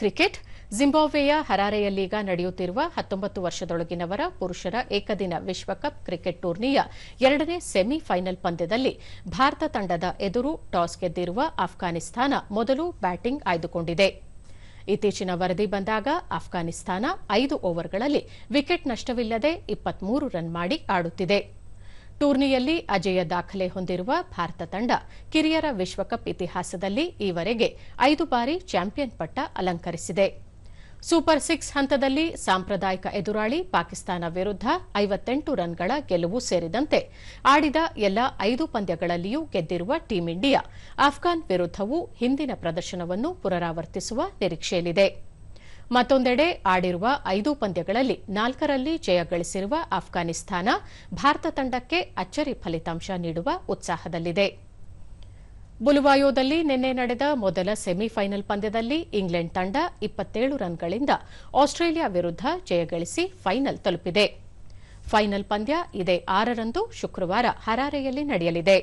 Cricket, ಜಿಂಬಾಬ್ವೆಯ ಹರಾರೆಯಲ್ಲೀಗ ನಡೆಯುತ್ತಿರುವ ಹತ್ತೊಂಬತ್ತು ವರ್ಷದೊಳಗಿನವರ ಪುರುಷರ ಏಕದಿನ ವಿಶ್ವಕಪ್ ಕ್ರಿಕೆಟ್ ಟೂರ್ನಿಯ ಎರಡನೇ ಸೆಮಿಫೈನಲ್ ಪಂದ್ಯದಲ್ಲಿ ಭಾರತ ತಂಡದ ಎದುರು ಟಾಸ್ ಗೆದ್ದಿರುವ ಅಫ್ಘಾನಿಸ್ತಾನ ಮೊದಲು ಬ್ಯಾಟಿಂಗ್ ಆಯ್ದುಕೊಂಡಿದೆ. ಇತ್ತೀಚಿನ ವರದಿ ಬಂದಾಗ ಅಫ್ಘಾನಿಸ್ತಾನ ಐದು ಓವರ್ಗಳಲ್ಲಿ ವಿಕೆಟ್ ನಷ್ಟವಿಲ್ಲದೆ ಇಪ್ಪತ್ಮೂರು ರನ್ ಮಾಡಿ ಆಡುತ್ತಿದೆ. ಟೂರ್ನಿಯಲ್ಲಿ ಅಜೇಯ ದಾಖಲೆ ಹೊಂದಿರುವ ಭಾರತ ತಂಡ ಕಿರಿಯರ ವಿಶ್ವಕಪ್ ಇತಿಹಾಸದಲ್ಲಿ ಈವರೆಗೆ ಐದು ಬಾರಿ ಚಾಂಪಿಯನ್ ಪಟ್ಟ ಅಲಂಕರಿಸಿದೆ. ಸೂಪರ್ ಸಿಕ್ಸ್ ಹಂತದಲ್ಲಿ ಸಾಂಪ್ರದಾಯಿಕ ಎದುರಾಳಿ ಪಾಕಿಸ್ತಾನ ವಿರುದ್ಧ ಐವತ್ತೆಂಟು ರನ್ಗಳ ಗೆಲುವು ಸೇರಿದಂತೆ ಆಡಿದ ಎಲ್ಲ ಐದು ಪಂದ್ಯಗಳಲ್ಲಿಯೂ ಗೆದ್ದಿರುವ ಟೀಂ ಇಂಡಿಯಾ, ಆಫ್ಘಾನ್ ವಿರುದ್ದವೂ ಹಿಂದಿನ ಪ್ರದರ್ಶನವನ್ನು ಪುನರಾವರ್ತಿಸುವ ನಿರೀಕ್ಷೆಯಲ್ಲಿದೆ. ಮತ್ತೊಂದೆಡೆ ಆಡಿರುವ ಐದು ಪಂದ್ಯಗಳಲ್ಲಿ ನಾಲ್ಕರಲ್ಲಿ ಜಯ ಗಳಿಸಿರುವ ಅಫ್ಘಾನಿಸ್ತಾನ ಭಾರತ ತಂಡಕ್ಕೆ ಅಚ್ಚರಿ ಫಲಿತಾಂಶ ನೀಡುವ ಉತ್ಸಾಹದಲ್ಲಿದೆ. ಬುಲುವಾಯೋದಲ್ಲಿ ನಿನ್ನೆ ನಡೆದ ಮೊದಲ ಸೆಮಿಫೈನಲ್ ಪಂದ್ಯದಲ್ಲಿ ಇಂಗ್ಲೆಂಡ್ ತಂಡ ಇಪ್ಪತ್ತೇಳು ರನ್ಗಳಿಂದ ಆಸ್ಟ್ರೇಲಿಯಾ ವಿರುದ್ಧ ಜಯಗಳಿಸಿ ಫೈನಲ್ ತಲುಪಿದೆ. ಫೈನಲ್ ಪಂದ್ಯ ಇದೇ ಆರರಂದು ಶುಕ್ರವಾರ ಹರಾರೆಯಲ್ಲಿ ನಡೆಯಲಿದೆ.